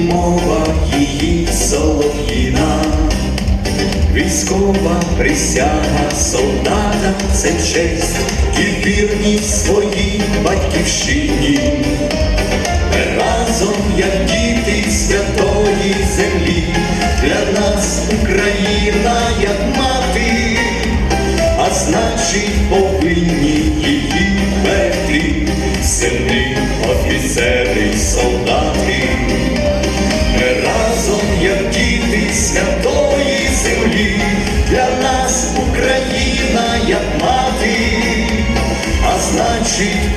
мова її солов'їна. Військова присяга солдата це честь і вірність своїй батьківщині. Разом, як діти святої землі, для нас Україна, як мати, а значить повинні її берегти сини, офіцери, солдати. Значить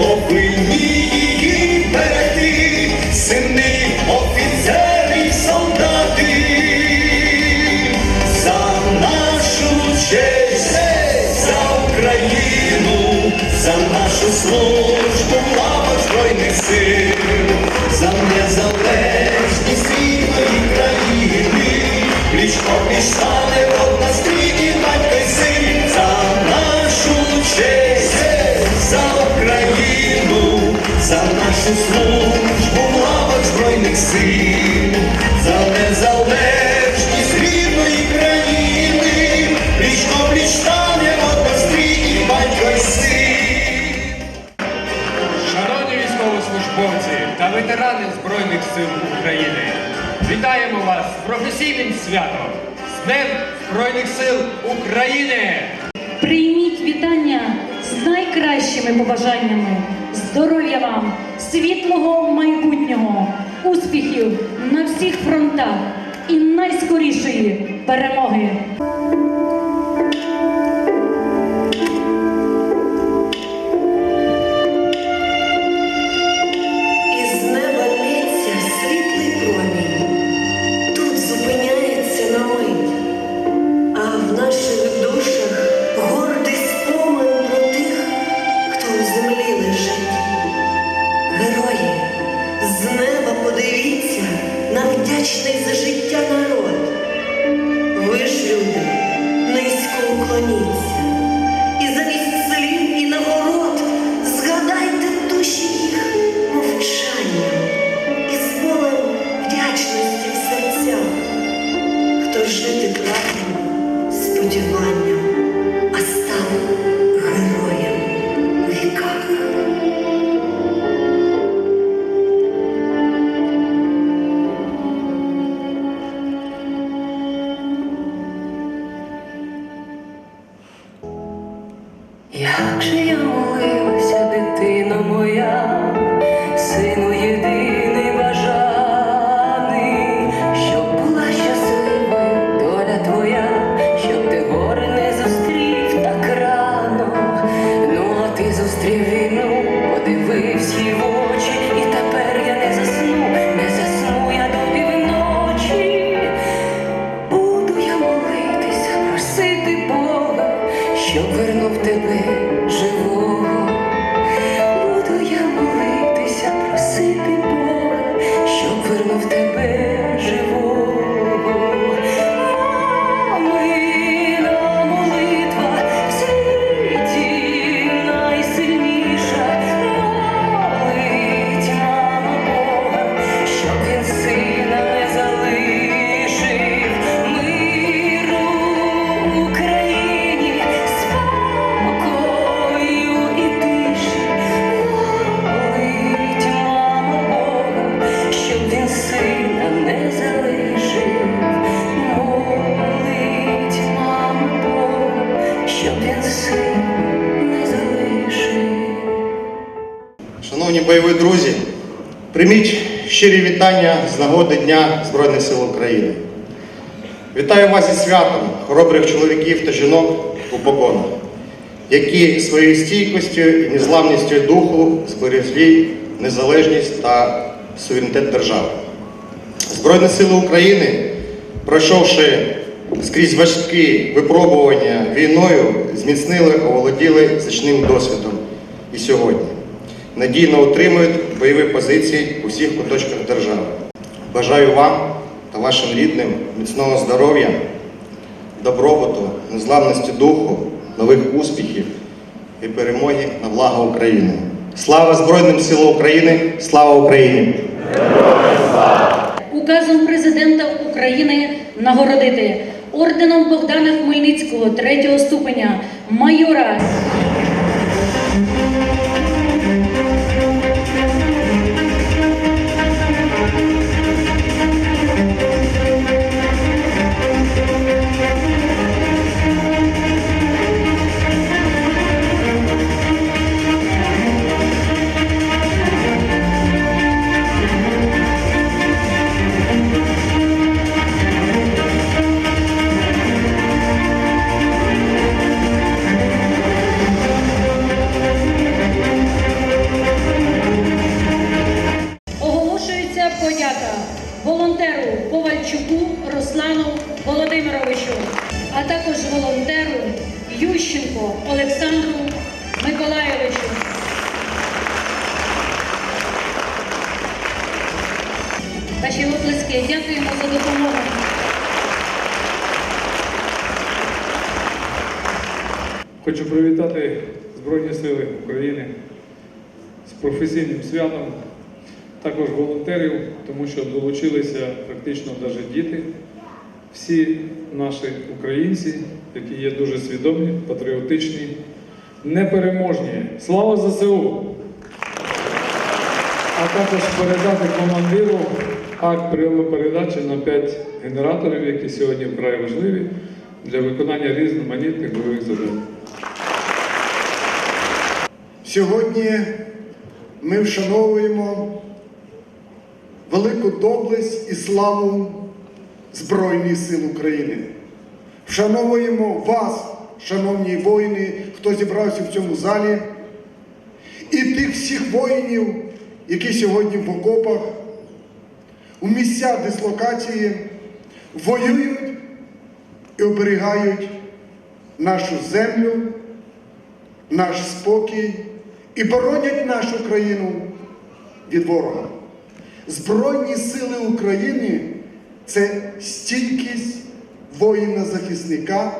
нашу службу в лавах Збройних сил, за незалежність рідної країни, пліч опліч стане одна стрій і батько й син. Шановні військовослужбовці та ветерани Збройних сил України, вітаємо вас з професійним святом з Днем Збройних сил України! Прийміть вітання з найкращими побажаннями. Здоров'я вам, світлого майбутнього, успіхів на всіх фронтах і найскорішої перемоги. Як же я молилася, бойові друзі, прийміть щирі вітання з нагоди Дня Збройних сил України. Вітаю вас із святом хоробрих чоловіків та жінок у погонах, які своєю стійкостю і незламністю духу зберегли незалежність та суверенітет держави. Збройні сили України, пройшовши скрізь важкі випробування війною, зміцнили, оволоділи значним досвідом і сьогодні. Надійно утримують бойові позиції у всіх куточках держави. Бажаю вам та вашим рідним міцного здоров'я, добробуту, незламності духу, нових успіхів і перемоги на благо України. Слава Збройним силам України! Слава Україні! указом президента України нагородити орденом Богдана Хмельницького третього ступеня майора Оголошується подяка волонтеру Ковальчуку Руслану Володимировичу, а також волонтеру Ющенко Олександру Миколайовичу. Ваші оплески. Дякуємо за допомогу. Хочу привітати Збройні Сили України з професійним святом, також волонтерів, тому що долучилися практично навіть діти, всі наші українці, які є дуже свідомі, патріотичні, непереможні. Слава ЗСУ! А також передати командиру акт прийому передачі на 5 генераторів, які сьогодні вкрай важливі для виконання різноманітних бойових завдань. Сьогодні ми вшановуємо велику доблесть і славу Збройних сил України. Вшановуємо вас, шановні воїни, хто зібрався в цьому залі, і тих всіх воїнів, які сьогодні в окопах, у місцях дислокації воюють і оберігають нашу землю, наш спокій і боронять нашу країну від ворога. Збройні сили України це стійкість воїна-захисника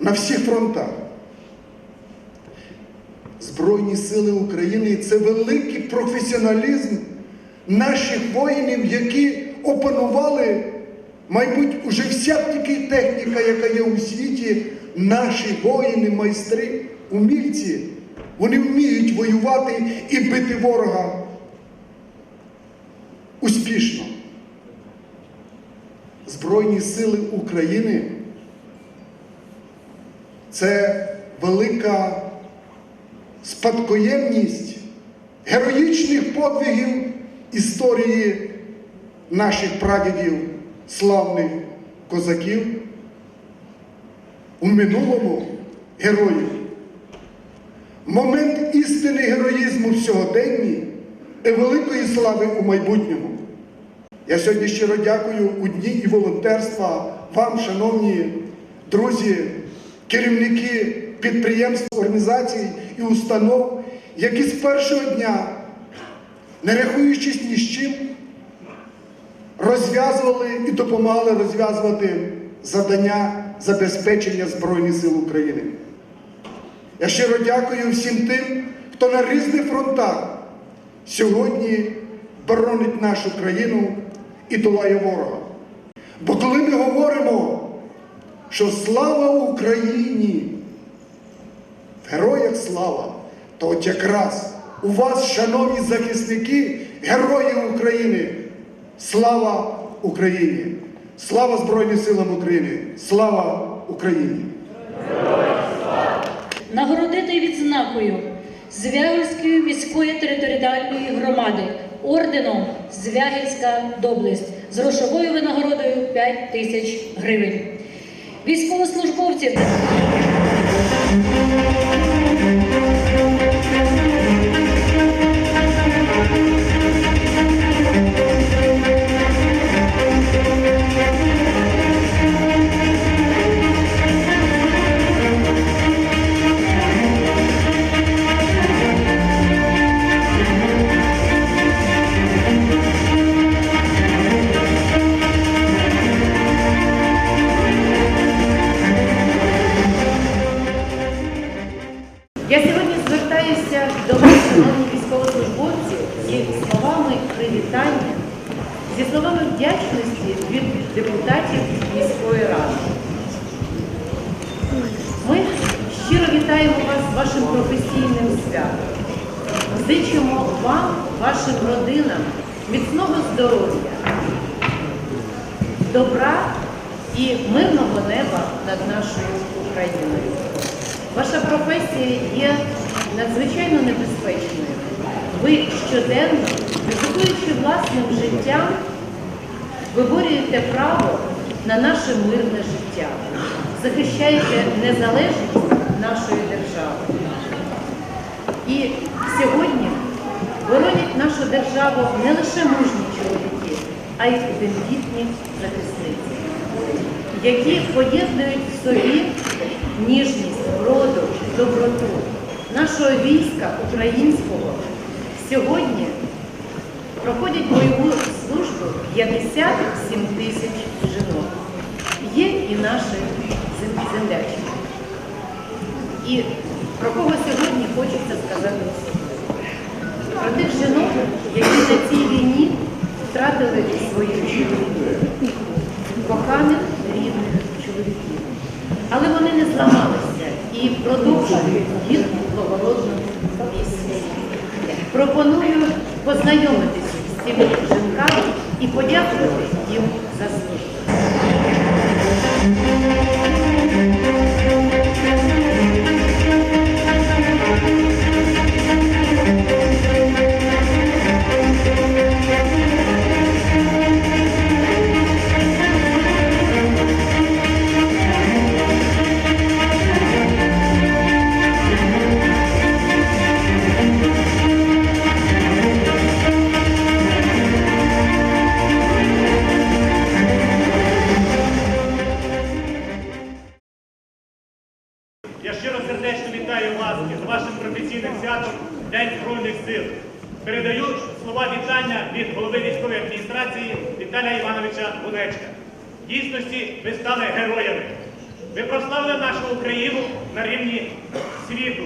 на всіх фронтах. Збройні сили України це великий професіоналізм наших воїнів, які опанували, мабуть, уже вся тільки техніка, яка є у світі, наші воїни, майстри, умільці, вони вміють воювати і бити ворога успішно. Збройні сили України це велика спадкоємність героїчних подвигів історії наших прадідів, славних козаків, у минулому героїв. Момент істини героїзму в сьогоденні і великої слави у майбутньому. Я сьогодні щиро дякую у дні і волонтерства вам, шановні друзі, керівники підприємств, організацій і установ, які з першого дня, не рахуючись ні з чим, розв'язували і допомагали розв'язувати завдання забезпечення Збройних сил України. Я щиро дякую всім тим, хто на різних фронтах сьогодні боронить нашу країну і долає ворога. Бо коли ми говоримо, що слава Україні, в героях слава, то от якраз у вас, шановні захисники, герої України, слава Україні! Слава Збройним силам України! Слава Україні! Нагородити відзнакою Звягельської міської територіальної громади орденом Звягельська доблесть з грошовою винагородою 5 тисяч гривень. Військовослужбовців Я сьогодні звертаюся до вас, шановні військовослужбовці, зі словами привітання, зі словами вдячності від депутатів міської ради. Ми щиро вітаємо вас з вашим професійним святом. Зичимо вам, вашим родинам міцного здоров'я, добра і мирного неба над нашою Україною. Ваша професія є надзвичайно небезпечною. Ви щоденно, ризикуючи власним життям, виборюєте право на наше мирне життя, захищаєте незалежність нашої держави. І сьогодні боронять нашу державу не лише мужні чоловіки, а й тендітні захисниці, які поєднують в собі ніжність, вроду, доброту нашого війська українського. Сьогодні проходять бойову службу 57 тисяч жінок. Є і наші зем- землячки. І про кого сьогодні хочеться сказати особливо? Про тих жінок, які на цій війні втратили своїх чоловіків, коханих рідних чоловіків. Але вони не зламалися і продовжують їхню благородну місію. Пропоную познайомитися з цими жінками і подякувати їм за службу. Івановича В Дійсності ви стали героями. Ви прославили нашу Україну на рівні світу.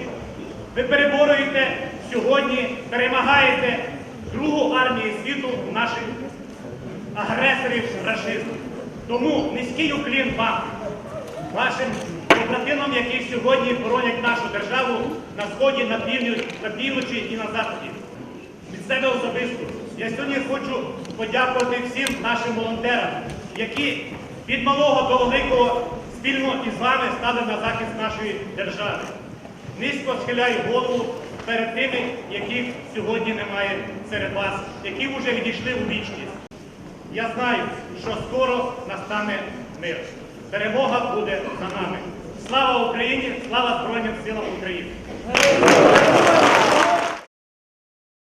Ви переборюєте сьогодні, перемагаєте другу армію світу наших агресорів рашистів. Тому низький уклін вам вашим побратимам, які сьогодні боронять нашу державу на сході, на півночі і на заході. Від себе особисто я сьогодні хочу подякувати всім нашим волонтерам, які від малого до великого спільно із вами стали на захист нашої держави. Низько схиляю голову перед тими, яких сьогодні немає серед вас, які вже відійшли у вічність. Я знаю, що скоро настане мир. Перемога буде за нами. Слава Україні! Слава Збройним силам України!